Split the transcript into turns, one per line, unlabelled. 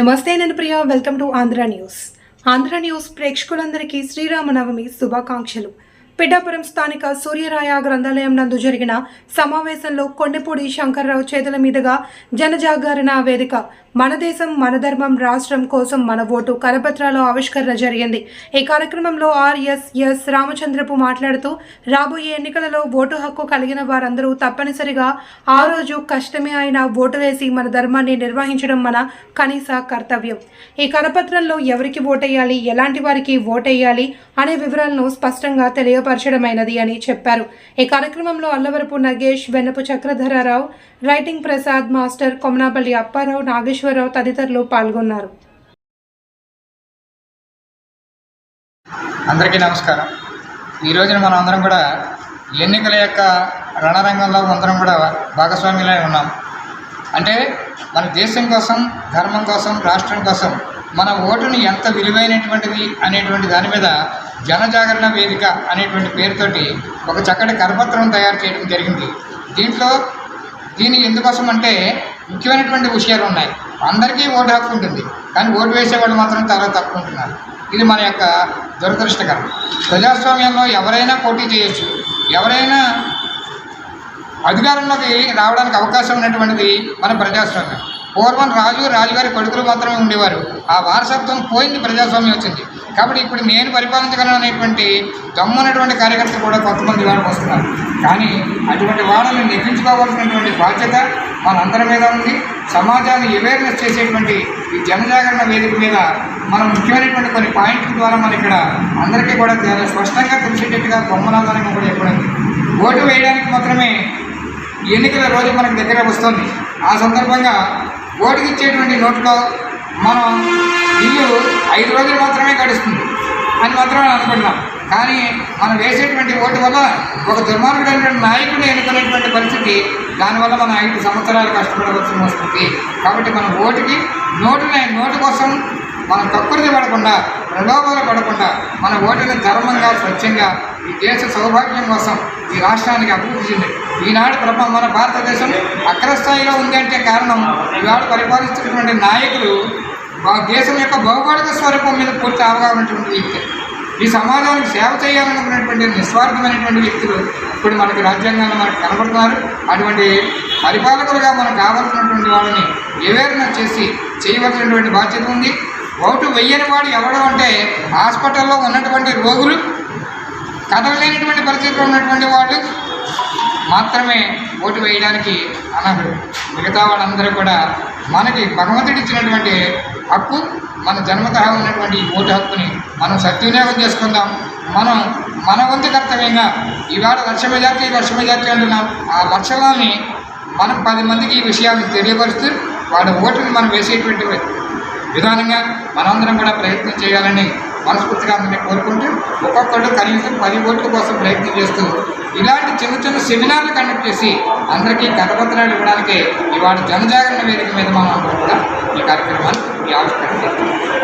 నమస్తే నేను Priya welcome to Andhra news. Andhra news ప్రేక్షకులందరికీ శ్రీరామనవమి శుభాకాంక్షలు. పిఠాపురం స్థానిక సూర్యరాయ గ్రంథాలయం నందు జరిగిన సమావేశంలో కొండపూడి శంకర్రావు చేతుల మీదుగా జనజాగరణ వేదిక మన దేశం మన ధర్మం రాష్ట్రం కోసం మన ఓటు కరపత్రాల ఆవిష్కరణ జరిగింది. ఈ కార్యక్రమంలో ఆర్ఎస్ఎస్ రామచంద్రపు మాట్లాడుతూ రాబోయే ఎన్నికలలో ఓటు హక్కు కలిగిన వారందరూ తప్పనిసరిగా ఆ రోజు కష్టమే అయినా ఓటు వేసి మన ధర్మాన్ని నిర్వహించడం మన కనీస కర్తవ్యం. ఈ కరపత్రంలో ఎవరికి ఓటేయాలి ఎలాంటి వారికి ఓటేయాలి అనే వివరాలను స్పష్టంగా తెలియపరచడమైనది అని చెప్పారు. ఈ కార్యక్రమంలో అల్లవరపు నగేష్ వెన్నపు చక్రధరరావు రైటింగ్ ప్రసాద్ మాస్టర్ కొమనాపల్లి అప్పారావు నాగేశ్వరరావు తదితరులు పాల్గొన్నారు.
అందరికీ నమస్కారం. ఈ రోజున మనం అందరం కూడా ఎన్నికల యొక్క రణరంగంలో అందరం కూడా భాగస్వామ్యులై ఉన్నాం. అంటే మన దేశం కోసం ధర్మం కోసం రాష్ట్రం కోసం మన ఓటుని ఎంత విలువైనటువంటిది అనేటువంటి దాని మీద జనజాగరణ వేదిక అనేటువంటి పేరుతోటి ఒక చక్కటి కరపత్రం తయారు చేయడం జరిగింది. దీంట్లో దీని ఎందుకోసం అంటే ముఖ్యమైనటువంటి విషయాలు ఉన్నాయి. అందరికీ ఓటు హక్కు ఉంటుంది. కానీ ఓటు వేసేవాళ్ళు మాత్రం చాలా తక్కువ ఉంటున్నారు. ఇది మన యొక్క దురదృష్టకరం. ప్రజాస్వామ్యంలో ఎవరైనా పోటీ చేయొచ్చు. ఎవరైనా అధికారంలోకి రావడానికి అవకాశం ఉన్నటువంటిది మన ప్రజాస్వామ్యం. పూర్వం రాజు రాజుగారి కొడుకులు మాత్రమే ఉండేవారు. ఆ వారసత్వం పోయింది ప్రజాస్వామ్యం వచ్చింది. కాబట్టి ఇప్పుడు నేను పరిపాలించగలను అనేటువంటి దమ్మునటువంటి కార్యకర్తలు కూడా కొంతమంది వాళ్ళకి వస్తున్నారు. కానీ అటువంటి వాళ్ళని నెగ్గించుకోవాల్సినటువంటి బాధ్యత మనందరి మీద ఉంది. సమాజాన్ని అవేర్నెస్ చేసేటువంటి ఈ జనజాగరణ వేదిక మీద మనం ముఖ్యమైనటువంటి కొన్ని పాయింట్ల ద్వారా మన ఇక్కడ అందరికీ కూడా స్పష్టంగా తెలిసేటట్టుగా బొమ్మలాధారంగా కూడా చెప్పడం. ఓటు వేయడానికి మాత్రమే ఎన్నికల రోజు మనకు దగ్గర వస్తుంది. ఆ సందర్భంగా ఓటుకి ఇచ్చేటువంటి నోట్లో మనం ఇల్లు ఐదు రోజులు మాత్రమే గడుస్తుంది. అని మాత్రమే అనుకుంటున్నాం. కానీ మనం వేసేటువంటి ఓటు వల్ల ఒక దుర్మార్గుడైనటువంటి నాయకుడిని ఎన్నుకునేటువంటి పరిస్థితి దానివల్ల మనం ఐదు సంవత్సరాలు కష్టపడవలసి వస్తుంది కాబట్టి మన ఓటుకి నోటుని నోటు కోసం మనం తక్కువది పడకుండా ప్రలోభాలు పడకుండా మన ఓటుని ధర్మంగా స్వచ్ఛంగా ఈ దేశ సౌభాగ్యం కోసం ఈ రాష్ట్రానికి అభివృద్ధి చెంది. ఈనాడు ప్రప మన భారతదేశం అగ్రస్థాయిలో ఉంది అంటే కారణం ఈనాడు పరిపాలిస్తున్నటువంటి నాయకులు ఆ దేశం యొక్క భౌగోళిక స్వరూపం మీద పూర్తి అవగాహన ఉన్నటువంటి వ్యక్తి. ఈ సమాజానికి సేవ చేయాలనుకున్నటువంటి నిస్వార్థమైనటువంటి వ్యక్తులు ఇప్పుడు మనకి రాజ్యాంగాన్ని మనకు కనబడుతున్నారు అటువంటి పరిపాలకులుగా మనకు కావాల్సినటువంటి వాళ్ళని అవేర్నెస్ చేసి చేయవలసినటువంటి బాధ్యత ఉంది. ఓటు వెయ్యని వాడు ఎవడం అంటే హాస్పిటల్లో ఉన్నటువంటి రోగులు కదలలేనటువంటి పరిస్థితిలో ఉన్నటువంటి వాళ్ళు మాత్రమే ఓటు వేయడానికి అనర్హుడు మిగతా వాళ్ళందరూ కూడా మనకి భగవంతుడు ఇచ్చినటువంటి హక్కు మన జన్మతహ ఉన్నటువంటి ఈ ఓటు హక్కుని మనం సద్వినియోగం చేసుకుందాం. మనం మన వంతు కర్తవ్యంగా ఇవాళ వర్ష మెజార్టీ వర్ష మెజార్టీ అంటున్నాం. ఆ లక్షలాన్ని మనం పది మందికి ఈ విషయాన్ని తెలియపరుస్తూ వాళ్ళ ఓటుని మనం వేసేటువంటి విధానంగా మనందరం కూడా ప్రయత్నం చేయాలని మనస్ఫూర్తిగా అందరినీ కోరుకుంటూ ఒక్కొక్కరు కనీసం పది ఓట్ల కోసం ప్రయత్నం చేస్తూ ఇలాంటి చిన్న చిన్న సెమినార్లు కండక్ట్ చేసి అందరికీ కథపత్రాలు ఇవ్వడానికి ఇవాళ జనజాగరణ వేదిక మీద మనం కూడా ఈ కార్యక్రమాన్ని ఈ ఆవిష్కరణ